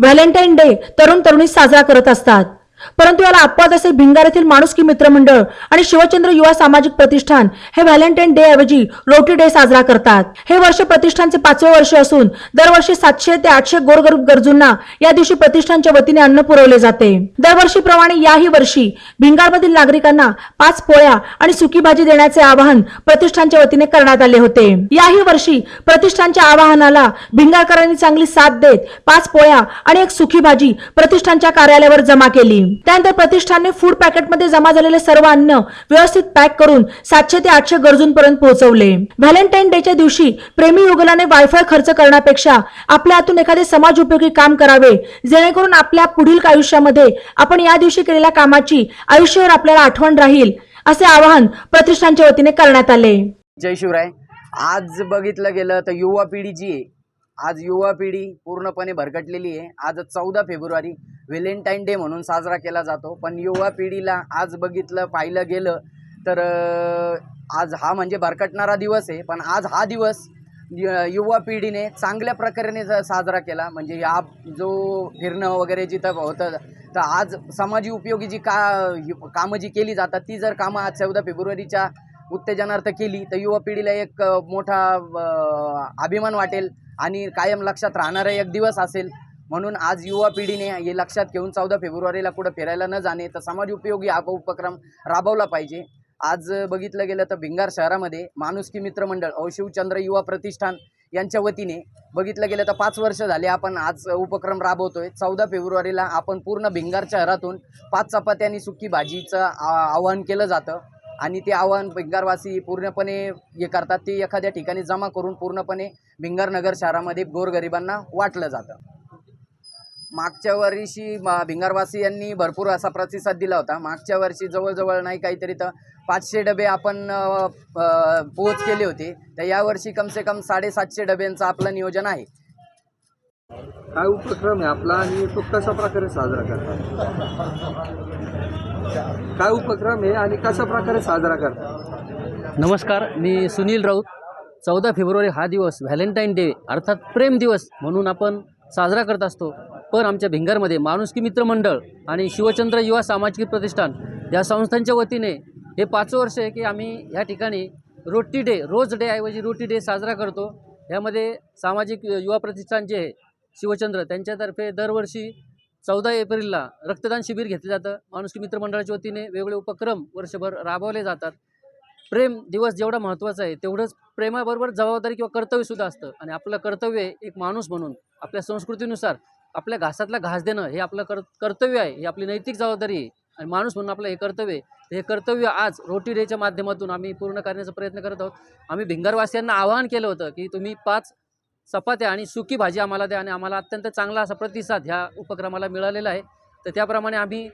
Valentine day तरुण तरुणी साजरा करत असतात. परंतु याला अपवाद असे भिंगार येथील माणुसकी मित्रमंडळ आणि शिवचंद्र युवा सामाजिक प्रतिष्ठान हे व्हॅलेंटाईन डे ऐवजी रोटी डे साजरा करतात. हे वर्ष प्रतिष्ठानचे पाचवे वर्ष असून दरवर्षी सातशे ते आठशे गोरगरीब गरजूंना या दिवशी प्रतिष्ठानच्या वतीने अन्न पुरवले जाते. दरवर्षीप्रमाणे याही वर्षी भिंगारमधील नागरिकांना पाच पोळ्या आणि सुकी भाजी देण्याचे आवाहन प्रतिष्ठानच्या वतीने करण्यात आले होते. याही वर्षी प्रतिष्ठानच्या आवाहनाला भिंगारकरांनी चांगली साथ देत पाच पोळ्या आणि एक सुखी भाजी प्रतिष्ठानच्या कार्यालयावर जमा केली. त्यानंतर प्रतिष्ठानने फूड पॅकेटमध्ये जमा झालेले सर्व अन्न व्यवस्थित पॅक करून सातशे ते आठशे गरजूंपर्यंत पोहोचवले. व्हॅलेंटाईन डेच्या दिवशी प्रेमी युगलाने वायफाय खर्च करण्यापेक्षा आपल्या हातून एखादे समाज उपयोगी काम करावे जेणेकरून आपल्या पुढील आयुष्यामध्ये आपण या दिवशी केलेल्या कामाची आयुष्यावर आपल्याला आठवण राहील असे आवाहन प्रतिष्ठानच्या वतीने करण्यात आले. जय शिवराय. आज बघितलं गेलं तर युवा पिढी जी आहे. आज युवा पिढी पूर्णपणे भरकटलेली आहे. आज चौदा फेब्रुवारी व्हॅलेंटाईन डे म्हणून साजरा केला जातो. पण युवा पिढीला आज बघितलं पाहिलं गेलं तर आज हा म्हणजे भरकटणारा दिवस आहे. पण आज हा दिवस युवा पिढीने चांगल्या प्रकारे साजरा केला. म्हणजे या जो फिरणं वगैरे जिथं होतं तर आज समाजी उपयोगी जी का कामं जी केली जातात ती जर कामं आज चौदा फेब्रुवारीच्या उत्तेजनार्थ केली तर युवा पिढीला एक मोठा अभिमान वाटेल. आणि कायम लक्षात राहणारा एक दिवस असेल. म्हणून आज युवा पिढीने हे लक्षात घेऊन चौदा फेब्रुवारीला कुठं फिरायला न जाणे तर समाज उपयोगी हा उपक्रम राबवला पाहिजे. आज बघितलं गेलं तर भिंगार शहरामध्ये माणुसकी मित्र मंडळ औ शिवचंद्र युवा प्रतिष्ठान यांच्या वतीने बघितलं गेलं तर पाच वर्ष झाले आपण आज उपक्रम राबवतोय. चौदा फेब्रुवारीला आपण पूर्ण भिंगार शहरातून पाच चपाती आणि सुकी भाजीचं आ- आवाहन केलं जातं. आणि ते आव्हान भिंगारवासी पूर्णपणे हे करतात. ते एखाद्या ठिकाणी जमा करून पूर्णपणे भिंगार नगर शहरामध्ये गोरगरिबांना वाटलं जातं. मागच्या वर्षी म- भिंगारवासी यांनी भरपूर असा प्रतिसाद दिला होता. मागच्या वर्षी जवळजवळ नाही काहीतरी तर पाचशे डबे आपण पोच केले होते. तर यावर्षी कमसे कम साडेसातशे डब्यांचं आपलं नियोजन आहे. काय उपक्रम आहे आपला आणि तो कशा प्रकारे साजरा करतात? काय उपक्रम आहे आणि कशा प्रकारे साजरा करतात? नमस्कार मी सुनील राऊत. चौदा फेब्रुवारी हा दिवस व्हॅलेंटाईन डे अर्थात प्रेम दिवस म्हणून आपण साजरा करत असतो. पण आमच्या भिंगारमध्ये माणुसकी मित्र मंडळ आणि शिवचंद्र युवा सामाजिक प्रतिष्ठान या संस्थांच्या वतीने हे पाच वर्ष आहे की आम्ही या ठिकाणी रोटी डे रोज डे ऐवजी रोटी डे साजरा करतो. यामध्ये सामाजिक युवा प्रतिष्ठान जे आहे शिवचंद्र त्यांच्यातर्फे दरवर्षी चौदा एप्रिलला रक्तदान शिबिर घेतलं जातं. माणुसकी मित्र मंडळाच्या वतीने वेगवेगळे उपक्रम वर्षभर राबवले जातात. प्रेम दिवस जेवढा महत्त्वाचा आहे तेवढंच प्रेमाबरोबर जबाबदारी किंवा कर्तव्यसुद्धा असतं. आणि आपलं कर्तव्य एक माणूस म्हणून आपल्या संस्कृतीनुसार आपल्या घासातला घास देणं हे आपलं कर कर्तव्य आहे. ही आपली नैतिक जबाबदारी आहे. आणि माणूस म्हणून आपलं हे कर्तव्य आहे. हे कर्तव्य आज रोटी डेच्या माध्यमातून आम्ही पूर्ण करण्याचा प्रयत्न करत आहोत. आम्ही भिंगारवासियांना आवाहन केलं होतं की तुम्ही पाच चपात्या आणि सुकी भाजी आम्हाला द्या आणि आम्हाला अत्यंत चांगला असा प्रतिसाद ह्या उपक्रमाला मिळालेला आहे. तर त्याप्रमाणे आम्ही